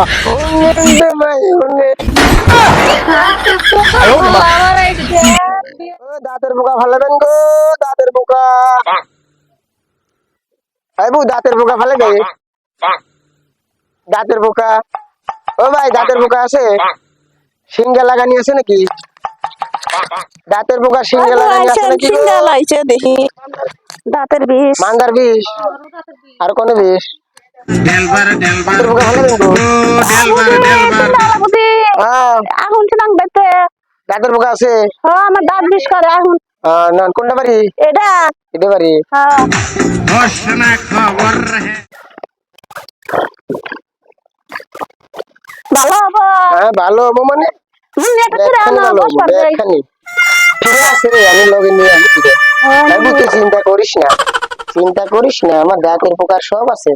মা দাঁতের পোকা ফালাবেন গো দাঁতের পোকা আইবু দাঁতের পোকা ফালে গে দাঁতের পোকা ও ভাই দাঁতের পোকা আছে? সিঙ্গা লাগানি আছে নাকি? দাঁতের পোকা সিঙ্গা লাগানি আছে নাকি? সিঙ্গা লাইছে দেখি। দাঁতের বিষ। মান্দার বিষ? আর কোন বিষ? দাঁতের পোকা ফালাবেন গো হ্যাঁ। এখন ছিলাম বেতে। দাঁতের পোকা আছে? হ্যাঁ আমার দাঁত বিষ করে এখন না কোনটা বাড়ি? এটা। এটা বাড়ি। হ্যাঁ ভালো হব। হ্যাঁ ভালো হব মানে? হ্যাঁ, চিন্তা করিস না। চিন্তা করিস না আমার দাঁতের পোকার সব আছে।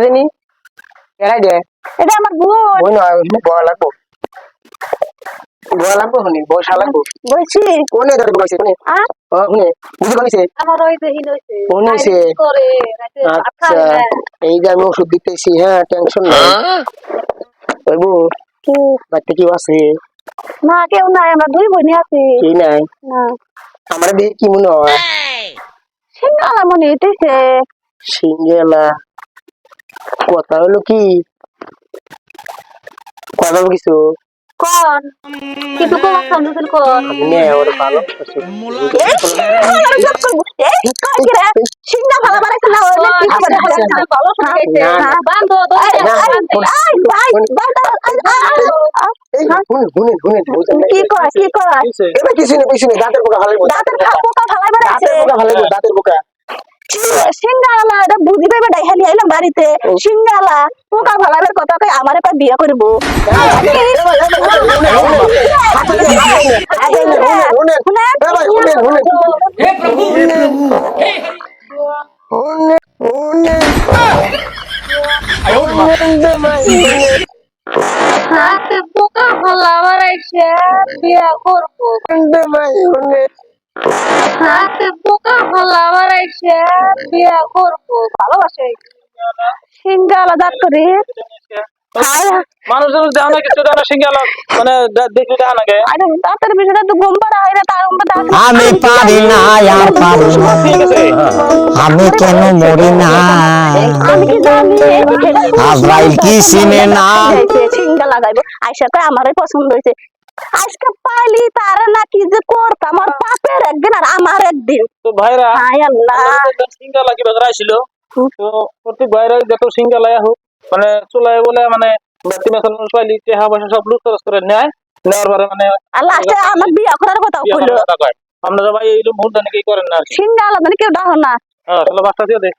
জানি দে। এটা আমার বোন। ওই বয়া লাগবো। বয়া লাগবো হুনি লাগবো। বলছি। কোনে কোনে? কোনে আমার ওই হইছে। কোন আচ্ছা এই যে আমি ওষুধ দিতেছি হ্যাঁ টেনশন নাই। ওইবু কি? বাড়িতে কেউ আছে? না কেউ নাই আমরা দুই বোনই আছি। কি নাই? না। আমার দেখে কি মনে হয়? মনে হইতেছে। সিঙ্গেলা কথা হলো কি কথা কিছু কোন কিন্তু কোন সন্দেশের কোন নে ওর ভালো এই সিঙ্গালা সব করব এই কই কি রে সিঙ্গা ভালো বারে না করে ভালো। তো আই ভাই বান্ধো কিছু দাঁতের পোকা ভালো দাঁতের পোকা পোকা ভালো দাঁতের পোকা সিঙ্গালা এটা বুঝি পাইবে ডাই খালি আইলাম বাড়িতে। সিঙ্গালা পোকা ফালাইবার কথা কই আমারে কই বিয়া করব। পোকা ফালা বেড়াইছে বিয়া করব। হাতে পোকা ফালা বেড়াইছে বিয়া করব ভালোবাসে। সিঙ্গালা দাঁত করে। মানুষ দেওয়া না কিছু দেওয়া না সিঙ্গালা মানে দে- দেখলে না গে দাঁতের বিষয়টা তো ঘুম হয় না তার মধ্যে দাঁত আমি পারি না আর পারি না। আমি কেন মরি না? আমি কি জানি? আজরাইল কি চিনে না? সিঙ্গা লাগাইবো আইসা কয় পছন্দ হয়েছে। আজকে পাইলি তার নাকি যে করতাম আর একদিন তো ভাইরা হায় আল্লাহ। বেজার আইছিল তো প্রত্যেক ভাইরা হোক মানে চুলায় বলে মানে বাতি মাসাল পাইলি টেহা পয়সা সব লুট খরচ করে নেয়। নেওয়ার পরে মানে আমার বিয়া করার কথা কইলো। আপনারা ভাই এই ভুল জানি কি করেন না সিঙ্গা আলাদা কেউ ডাহ না। হ্যাঁ তাহলে বাচ্চা দিয়ে দে।